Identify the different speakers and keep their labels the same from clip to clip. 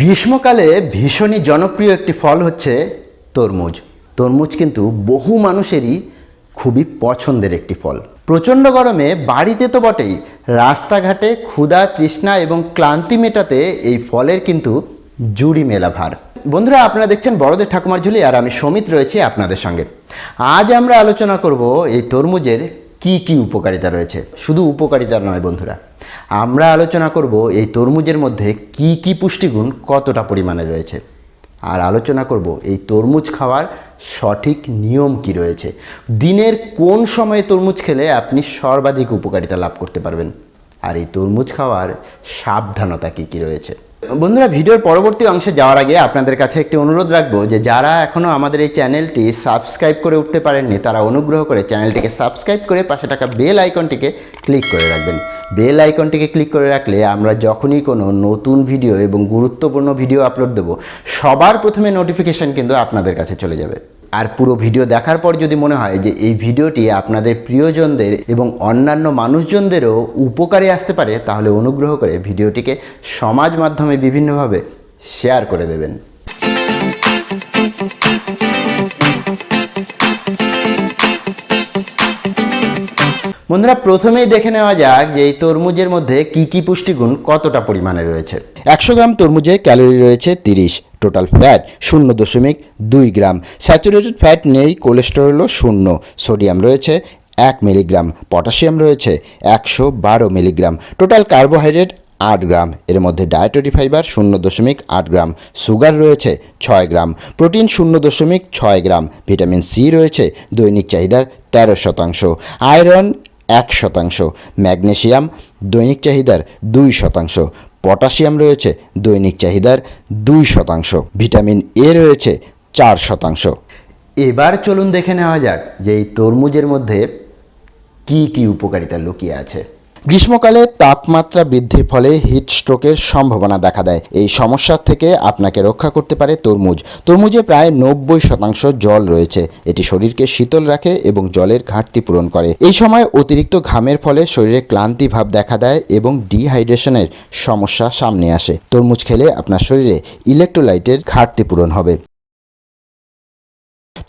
Speaker 1: গ্রীষ্মকালে ভীষণই জনপ্রিয় একটি ফল হচ্ছে তরমুজ। তরমুজ কিন্তু বহু মানুষেরই খুবই পছন্দের একটি ফল। প্রচণ্ড গরমে বাড়িতে তো বটেই, রাস্তাঘাটে ক্ষুধা, তৃষ্ণা এবং ক্লান্তি মেটাতে এই ফলের কিন্তু জুড়ি মেলা ভার। বন্ধুরা, আপনারা দেখছেন বড়দের ঠাকুমার ঝুলি আর আমি সমিত রয়েছি আপনাদের সঙ্গে। আজ আমরা আলোচনা করব এই তরমুজের কি কি উপকারিতা রয়েছে? শুধু উপকারিতা নয় বন্ধুরা। আমরা আলোচনা করব এই তরমুজের মধ্যে কি কি পুষ্টিগুণ কতটা পরিমাণে রয়েছে। আর আলোচনা করব এই তরমুজ খাওয়ার সঠিক নিয়ম কি রয়েছে। দিনের কোন সময়ে তরমুজ খেলে আপনি সর্বাধিক উপকারিতা লাভ করতে পারবেন। আর এই তরমুজ খাওয়ার সাবধানতা কি কি রয়েছে। বন্ধুরা, ভিডিওর পরবর্তী অংশে যাওয়ার আগে আপনাদের কাছে একটি অনুরোধ রাখব যে যারা এখনও আমাদের এই চ্যানেলটি সাবস্ক্রাইব করে উঠতে পারেননি, তারা অনুগ্রহ করে চ্যানেলটিকে সাবস্ক্রাইব করে পাশে থাকা বেল আইকনটিকে ক্লিক করে রাখবেন। বেল আইকনটিকে ক্লিক করে রাখলে আমরা যখনই কোনো নতুন ভিডিও এবং গুরুত্বপূর্ণ ভিডিও আপলোড দেবো, সবার প্রথমে নোটিফিকেশান কিন্তু আপনাদের কাছে চলে যাবে। আর পুরো ভিডিও দেখার পর যদি মনে হয় যে এই ভিডিওটি আপনাদের প্রিয়জনদের এবং অন্যান্য মানুষজনদেরও উপকারে আসতে পারে, তাহলে অনুগ্রহ করে ভিডিওটিকে সমাজ মাধ্যমে বিভিন্নভাবে শেয়ার করে দেবেন। বন্ধুরা, প্রথমেই দেখে নেওয়া যাক যে এই তরমুজের মধ্যে কি কি পুষ্টিগুণ কতটা পরিমাণে রয়েছে। একশো গ্রাম তরমুজে ক্যালোরি রয়েছে তিরিশ, টোটাল ফ্যাট শূন্য দশমিক দুই গ্রাম। স্যাচুরেটেড ফ্যাট নেই, কোলেস্টেরলও শূন্য। সোডিয়াম রয়েছে এক মিলিগ্রাম, পটাশিয়াম রয়েছে একশো বারো মিলিগ্রাম। টোটাল কার্বোহাইড্রেট আট গ্রাম, এর মধ্যে ডায়েটরি ফাইবার শূন্য দশমিক আট গ্রাম, সুগার রয়েছে ছয় গ্রাম, প্রোটিন শূন্য দশমিক ছয় গ্রাম, ভিটামিন সি রয়েছে দৈনিক চাহিদার তেরো শতাংশ। আয়রন এক শতাংশ। ম্যাগনেশিয়াম, দৈনিক চাহিদার দুই শতাংশ। পটাশিয়াম রয়েছে, দৈনিক চাহিদার দুই শতাংশ। ভিটামিন এ রয়েছে, চার শতাংশ। এবার চলুন দেখে নেওয়া যাক যে এই তরমুজের মধ্যে কী কী উপকারিতা লুকিয়ে আছে। গ্রীষ্মকালে তাপমাত্রা বৃদ্ধির ফলে হিট স্ট্রোকের সম্ভাবনা দেখা দেয়। এই সমস্যার থেকে আপনাকে রক্ষা করতে পারে তরমুজ। তরমুজে প্রায় নব্বই শতাংশ জল রয়েছে। এটি শরীরকে শীতল রাখে এবং জলের ঘাটতি পূরণ করে। এই সময় অতিরিক্ত ঘামের ফলে শরীরে ক্লান্তি ভাব দেখা দেয় এবং ডিহাইড্রেশনের সমস্যা সামনে আসে। তরমুজ খেলে আপনার শরীরে ইলেকট্রোলাইটের ঘাটতি পূরণ হবে।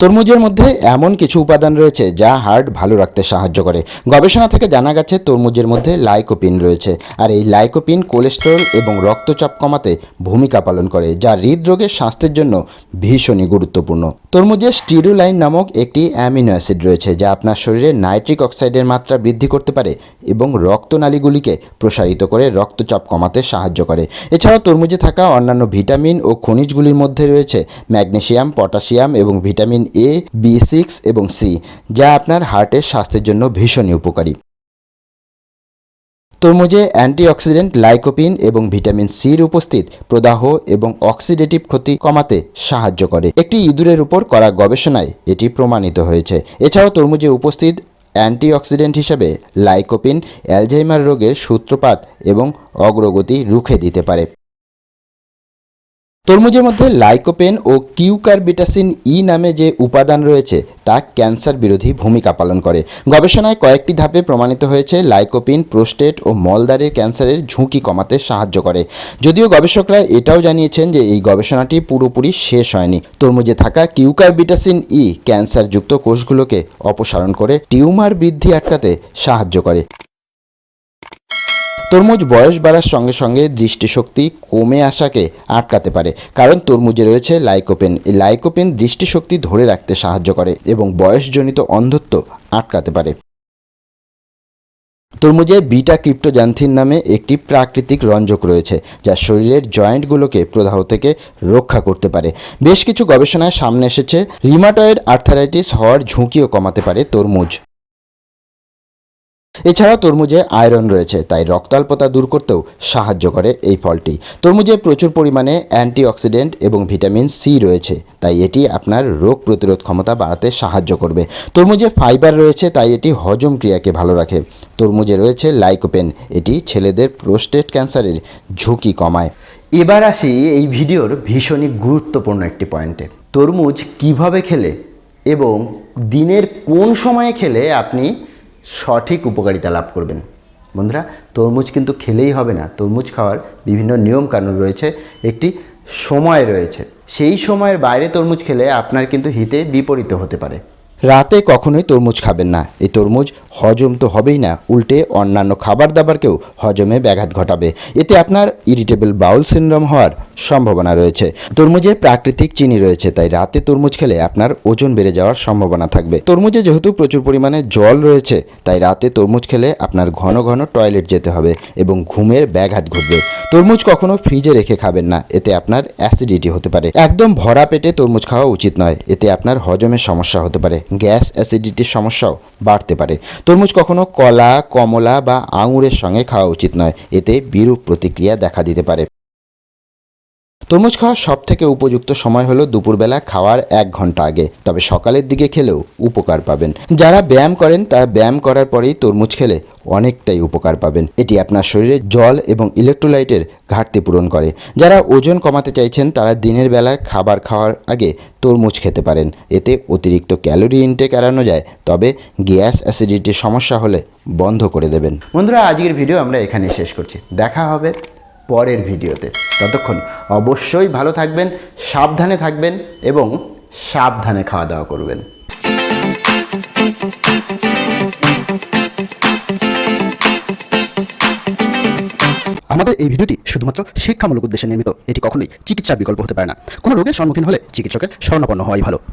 Speaker 1: তরমুজের মধ্যে এমন কিছু উপাদান রয়েছে যা হার্ট ভালো রাখতে সাহায্য করে। গবেষণা থেকে জানা গেছে, তরমুজের মধ্যে লাইকোপিন রয়েছে আর এই লাইকোপিন কোলেস্টেরল এবং রক্তচাপ কমাতে ভূমিকা পালন করে, যা হৃদরোগের স্বাস্থ্যের জন্য ভীষণই গুরুত্বপূর্ণ। তরমুজে স্টিরুলাইন নামক একটি অ্যামিনো অ্যাসিড রয়েছে, যা আপনার শরীরে নাইট্রিক অক্সাইডের মাত্রা বৃদ্ধি করতে পারে এবং রক্তনালীগুলিকে প্রসারিত করে রক্তচাপ কমাতে সাহায্য করে। এছাড়াও তরমুজে থাকা অন্যান্য ভিটামিন ও খনিজগুলির মধ্যে রয়েছে ম্যাগনেসিয়াম, পটাশিয়াম এবং ভিটামিন এ বি সিক্স এবং সি যা আপনার হার্টের স্বাস্থ্যের জন্য ভীষণই উপকারী। তরমুজে অ্যান্টিঅক্সিডেন্ট, লাইকোপিন এবং ভিটামিন সির উপস্থিত প্রদাহ এবং অক্সিডেটিভ ক্ষতি কমাতে সাহায্য করে। একটি ইঁদুরের উপর করা গবেষণায় এটি প্রমাণিত হয়েছে। এছাড়াও তরমুজে উপস্থিত অ্যান্টিঅক্সিডেন্ট হিসেবে লাইকোপিন, অ্যালঝাইমার রোগের সূত্রপাত এবং অগ্রগতি রুখে দিতে পারে। তরমুজের মধ্যে লাইকোপেন ও কিউকারবিটাসিন ই নামে যে উপাদান রয়েছে, তা ক্যান্সার বিরোধী ভূমিকা পালন করে। গবেষণায় কয়েকটি ধাপে প্রমাণিত হয়েছে, লাইকোপিন, প্রোস্টেট ও মলদ্বারের ক্যান্সারের ঝুঁকি কমাতে সাহায্য করে। যদিও গবেষকরা এটাও জানিয়েছেন যে এই গবেষণাটি পুরোপুরি শেষ হয়নি। তরমুজে থাকা কিউকারবিটাসিন ই ক্যান্সারযুক্ত কোষগুলোকে অপসারণ করে টিউমার বৃদ্ধি আটকাতে সাহায্য করে। তরমুজ বয়স বাড়ার সঙ্গে সঙ্গে দৃষ্টিশক্তি কমে আসাকে আটকাতে পারে, কারণ তরমুজে রয়েছে লাইকোপেন। এই লাইকোপেন দৃষ্টিশক্তি ধরে রাখতে সাহায্য করে এবং বয়সজনিত অন্ধত্ব আটকাতে পারে। তরমুজে বিটা ক্রিপ্টোজান্থিন নামে একটি প্রাকৃতিক রঞ্জক রয়েছে, যা শরীরের জয়েন্টগুলোকে প্রদাহ থেকে রক্ষা করতে পারে। বেশ কিছু গবেষণায় সামনে এসেছে, রিমাটয়েড আর্থারাইটিস হওয়ার ঝুঁকিও কমাতে পারে তরমুজ। এছাড়াও তরমুজে আয়রন রয়েছে, তাই রক্তাল্পতা দূর করতেও সাহায্য করে এই ফলটি। তরমুজে প্রচুর পরিমাণে অ্যান্টিঅক্সিডেন্ট এবং ভিটামিন সি রয়েছে, তাই এটি আপনার রোগ প্রতিরোধ ক্ষমতা বাড়াতে সাহায্য করবে। তরমুজে ফাইবার রয়েছে, তাই এটি হজম ক্রিয়াকে ভালো রাখে। তরমুজে রয়েছে লাইকোপেন, এটি ছেলেদের প্রোস্টেট ক্যান্সারের ঝুঁকি কমায়। এবার আসি এই ভিডিওর ভীষণই গুরুত্বপূর্ণ একটি পয়েন্টে। তরমুজ কীভাবে খেলে এবং দিনের কোন সময়ে খেলে আপনি সঠিক উপকারিতা লাভ করবেন। বন্ধুরা, তরমুজ কিন্তু খেলেই হবে না। তরমুজ খাওয়ার বিভিন্ন নিয়মকানুন রয়েছে, একটি সময় রয়েছে। সেই সময়ের বাইরে তরমুজ খেলে আপনার কিন্তু হিতে বিপরীত হতে পারে। রাতে কখনোই তরমুজ খাবেন না। এই তরমুজ হজম তো হবেই না, উল্টে অন্যান্য খাবার দাবারকেও হজমে ব্যাঘাত ঘটাবে। এতে আপনার ইরিটেবল বাউল সিনড্রোম হওয়ার সম্ভাবনা রয়েছে। তরমুজে প্রাকৃতিক চিনি রয়েছে, তাই রাতে তরমুজ খেলে আপনার ওজন বেড়ে যাওয়ার সম্ভাবনা থাকবে। তরমুজে যেহেতু প্রচুর পরিমাণে জল রয়েছে, তাই রাতে তরমুজ খেলে আপনার ঘন ঘন টয়লেট যেতে হবে এবং ঘুমের ব্যাঘাত ঘটবে। তরমুজ কখনো ফ্রিজে রেখে খাবেন না, এতে আপনার অ্যাসিডিটি হতে পারে। একদম ভরা পেটে তরমুজ খাওয়া উচিত নয়, এতে আপনার হজমের সমস্যা হতে পারে। গ্যাস অ্যাসিডিটির সমস্যাও বাড়তে পারে। তরমুজ কখনো কলা, কমলা বা আঙুরের সঙ্গে খাওয়া উচিত নয়। এতে বিরূপ প্রতিক্রিয়া দেখা দিতে পারে। তরমুজ খাওয়ার সব থেকে উপযুক্ত সময় হলো দুপুরবেলা খাওয়ার এক ঘণ্টা আগে। তবে সকালের দিকে খেলেও উপকার পাবেন। যারা ব্যায়াম করেন, তারা ব্যায়াম করার পরেই তরমুজ খেলে অনেকটাই উপকার পাবেন। এটি আপনার শরীরে জল এবং ইলেকট্রোলাইটের ঘাটতি পূরণ করে। যারা ওজন কমাতে চাইছেন, তারা দিনের বেলায় খাবার খাওয়ার আগে তরমুজ খেতে পারেন। এতে অতিরিক্ত ক্যালোরি ইনটেক এড়ানো যায়। তবে গ্যাস অ্যাসিডিটির সমস্যা হলে বন্ধ করে দেবেন। বন্ধুরা, আজকের ভিডিও আমরা এখানে শেষ করছি। দেখা হবে পরের ভিডিওতে। ততক্ষণ অবশ্যই ভালো থাকবেন, সাবধানে থাকবেন এবং সাবধানে খাওয়া দাওয়া করবেন।
Speaker 2: আমাদের এই ভিডিওটি শুধুমাত্র শিক্ষামূলক উদ্দেশ্যে নির্মিত, এটি কখনোই চিকিৎসার বিকল্প হতে পারে না। কোনো রোগের সম্মুখীন হলে চিকিৎসকের শরণাপন্ন হওয়াই ভালো।